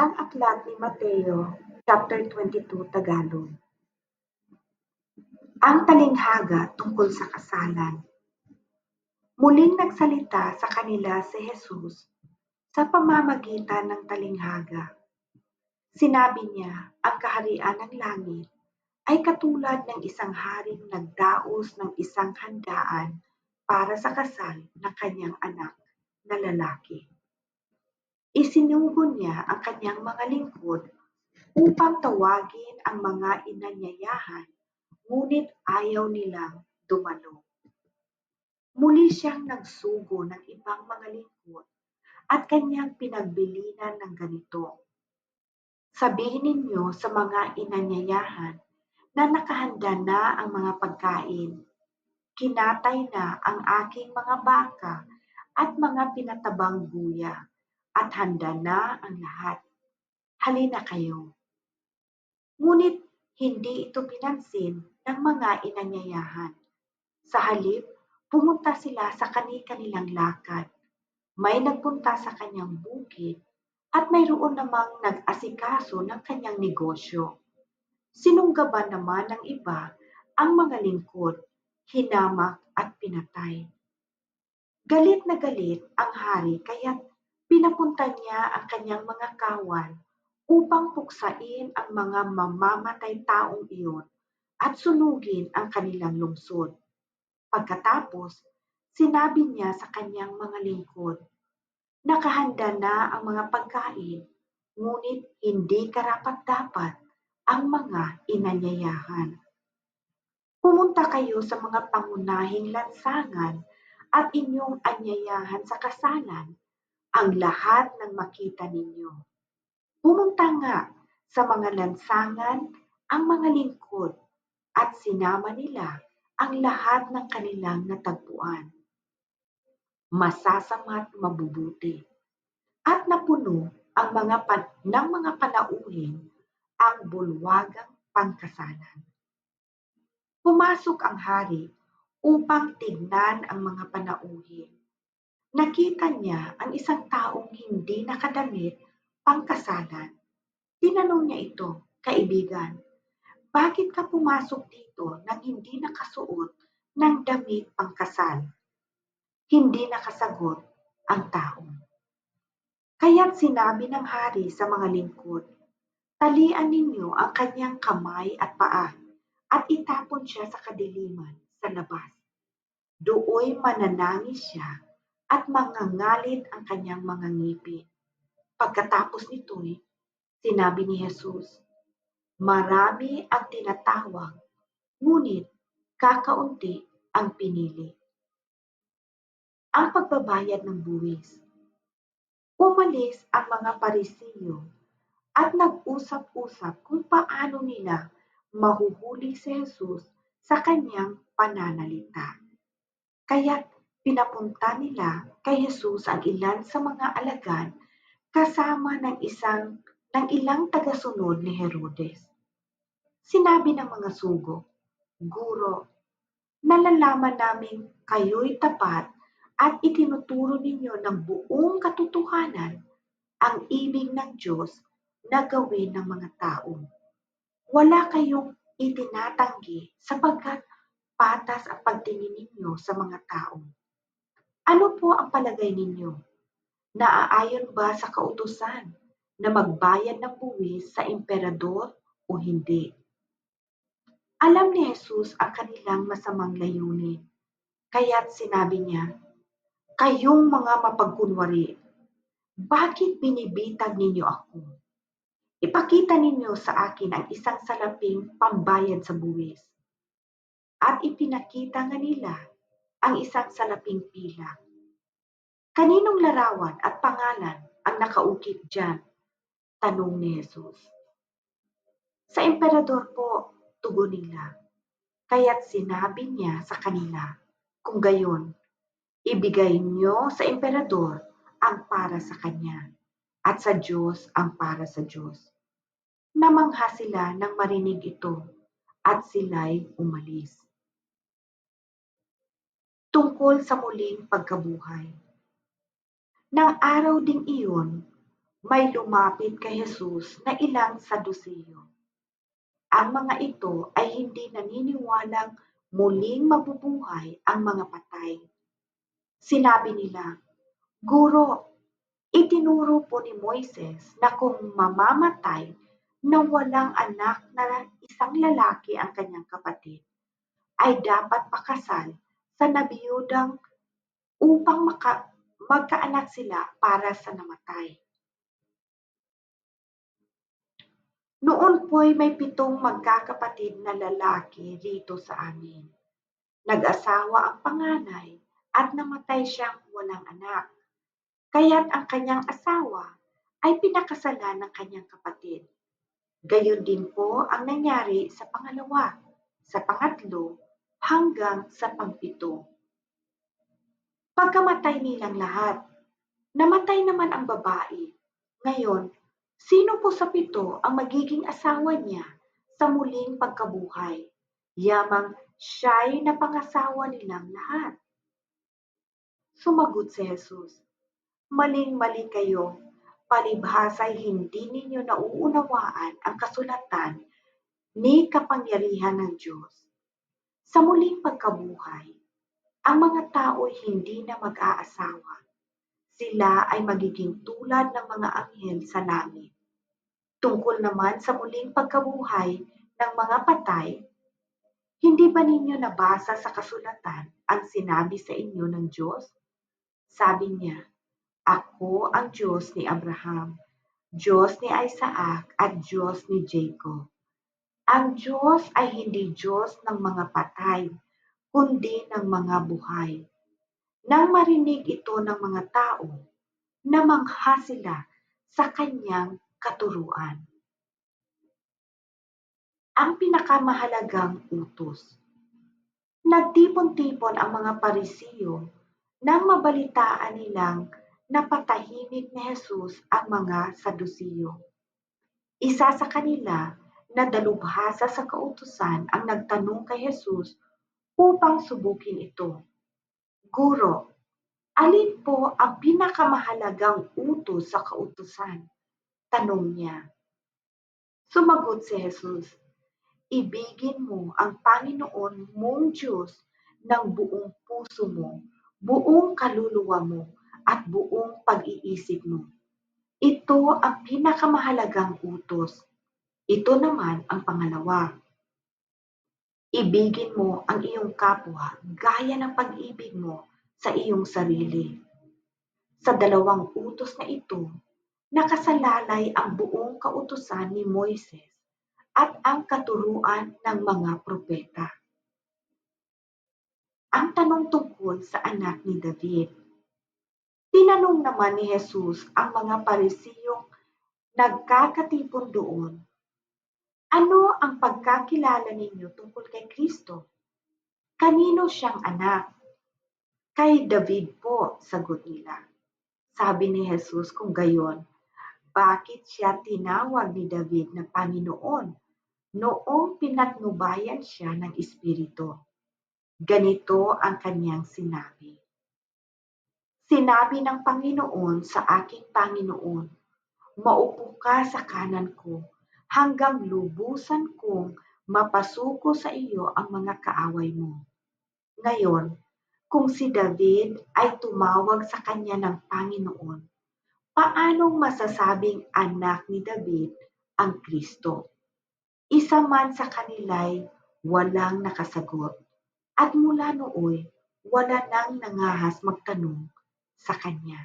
Ang Aklat ni Mateo, chapter 22, Tagalog. Ang talinghaga tungkol sa kasalan. Muling nagsalita sa kanila si Jesus sa pamamagitan ng talinghaga. Sinabi niya, ang kaharian ng langit ay katulad ng isang haring nagdaos ng isang handaan para sa kasal ng kanyang anak na lalaki. Isinugo niya ang kanyang mga lingkod upang tawagin ang mga inanyayahan, ngunit ayaw nilang dumalo. Muli siyang nagsugo ng ibang mga lingkod at kanyang pinagbilinan ng ganito. Sabihin ninyo sa mga inanyayahan na nakahanda na ang mga pagkain. Kinatay na ang aking mga baka at mga pinatabang guya at handa na ang lahat. Halina kayo. Ngunit hindi ito pinansin ng mga inanyayahan. Sa halip, pumunta sila sa kani-kanilang lakad. May nagpunta sa kanyang bukid at mayroon namang nag-asikaso ng kanyang negosyo. Sinunggaban naman ng iba ang mga lingkod, hinamak at pinatay. Galit na galit ang hari kaya't pinapunta niya ang kanyang mga kawan upang puksain ang mga mamamatay taong iyon at sunugin ang kanilang lungsod. Pagkatapos, sinabi niya sa kanyang mga lingkod, Nakahanda na ang mga pagkain, ngunit hindi karapat-dapat ang mga inanyayahan. Pumunta kayo sa mga pangunahing lansangan at inyong anyayahan sa kasalan ang lahat ng makita ninyo. Pumunta nga sa mga lansangan ang mga lingkod at sinama nila ang lahat ng kanilang natagpuan masasama't mabubuti. At napuno ang mga pan, ng mga panauhin ang bulwagang pangkasalan. Pumasok ang hari upang tignan ang mga panauhin. Nakita niya ang isang taong hindi nakadamit pangkasalan. Tinanong niya ito, kaibigan, bakit ka pumasok dito nang hindi nakasuot ng damit pangkasal? hindi nakasagot ang tao. Kaya't sinabi ng hari sa mga lingkod, Talian ninyo ang kanyang kamay at paa at itapon siya sa kadiliman sa labas. Dooy mananangis siya at mangangalit ang kanyang mga ngipin. Pagkatapos nito'y sinabi ni Jesus, Marami ang tinatawag, ngunit kakaunti ang pinili ang pagbabayad ng buwis. Umalis ang mga parisiyo at nag-usap-usap kung paano nila mahuhuli si Jesus sa kanyang pananalita. Kaya't pinapunta nila kay Jesus ang ilan sa mga alagad kasama ng isang ng ilang tagasunod ni Herodes. Sinabi ng mga sugo, Guro, nalalaman namin kayo'y tapat at itinuturo ninyo ng buong katotohanan ang ibig ng Diyos na gawin ng mga tao. Wala kayong itinatanggi sapagkat patas ang pagtingin ninyo sa mga tao. Ano po ang palagay ninyo? Naaayon ba sa kautusan na magbayad ng buwis sa emperador o hindi? Alam ni Jesus ang kanilang masamang layunin. Kaya't sinabi niya, Kayong mga mapagkunwari, bakit binibitag ninyo ako? Ipakita ninyo sa akin ang isang salaping pambayad sa buwis. At ipinakita nga nila ang isang salaping pila. Kaninong larawan at pangalan ang nakaukit dyan? Tanong ni Jesus. Sa emperador po, tugon nila. Kaya't sinabi niya sa kanila, kung gayon, Ibigay niyo sa emperador ang para sa kanya at sa Diyos ang para sa Diyos. Namangha sila nang marinig ito at sila'y umalis. Tungkol sa muling pagkabuhay. Nang araw ding iyon, may lumapit kay Jesus na ilang Saduseyo. Ang mga ito ay hindi naniniwalang muling mabubuhay ang mga patay. Sinabi nila, Guro, itinuro po ni Moises na kung mamamatay na walang anak na isang lalaki ang kanyang kapatid, ay dapat pakasal sa nabiyudang upang maka, magkaanak sila para sa namatay. Noon po'y may pitong magkakapatid na lalaki rito sa amin. Nag-asawa ang panganay at namatay siyang walang anak. Kaya't ang kanyang asawa ay pinakasalan ng kanyang kapatid. Gayon din po ang nangyari sa pangalawa, sa pangatlo, hanggang sa pangpito. Pagkamatay nilang lahat, namatay naman ang babae. Ngayon, Sino po sa pito ang magiging asawa niya sa muling pagkabuhay? Yamang siya'y napangasawa nilang lahat. Sumagot si Jesus, Maling-mali kayo, palibhasa'y hindi ninyo nauunawaan ang kasulatan ni kapangyarihan ng Diyos. Sa muling pagkabuhay, ang mga tao'y hindi na mag-aasawa sila ay magiging tulad ng mga anghel sa langit. Tungkol naman sa muling pagkabuhay ng mga patay, hindi ba ninyo nabasa sa kasulatan ang sinabi sa inyo ng Diyos? Sabi niya, Ako ang Diyos ni Abraham, Diyos ni Isaac at Diyos ni Jacob. Ang Diyos ay hindi Diyos ng mga patay, kundi ng mga buhay nang marinig ito ng mga tao, namangha sila sa kanyang katuruan. Ang pinakamahalagang utos. Nagtipon-tipon ang mga parisiyo nang mabalitaan nilang napatahimik ni Jesus ang mga Sadusiyo. Isa sa kanila na dalubhasa sa kautusan ang nagtanong kay Jesus upang subukin ito. Guro, alin po ang pinakamahalagang utos sa kautusan? Tanong niya. Sumagot si Jesus, Ibigin mo ang Panginoon mong Diyos ng buong puso mo, buong kaluluwa mo, at buong pag-iisip mo. Ito ang pinakamahalagang utos. Ito naman ang pangalawa. Ibigin mo ang iyong kapwa gaya ng pag-ibig mo sa iyong sarili. Sa dalawang utos na ito, nakasalalay ang buong kautusan ni Moises at ang katuruan ng mga propeta. Ang tanong tungkol sa anak ni David. Tinanong naman ni Jesus ang mga parisiyong nagkakatipon doon ano ang pagkakilala ninyo tungkol kay Kristo? Kanino siyang anak? Kay David po, sagot nila. Sabi ni Jesus kung gayon, bakit siya tinawag ni David na Panginoon noong pinatnubayan siya ng Espiritu? Ganito ang kanyang sinabi. Sinabi ng Panginoon sa aking Panginoon, Maupo ka sa kanan ko hanggang lubusan kong mapasuko sa iyo ang mga kaaway mo. Ngayon, kung si David ay tumawag sa kanya ng Panginoon, paanong masasabing anak ni David ang Kristo? Isa man sa kanila'y walang nakasagot, at mula nooy wala nang nangahas magtanong sa kanya.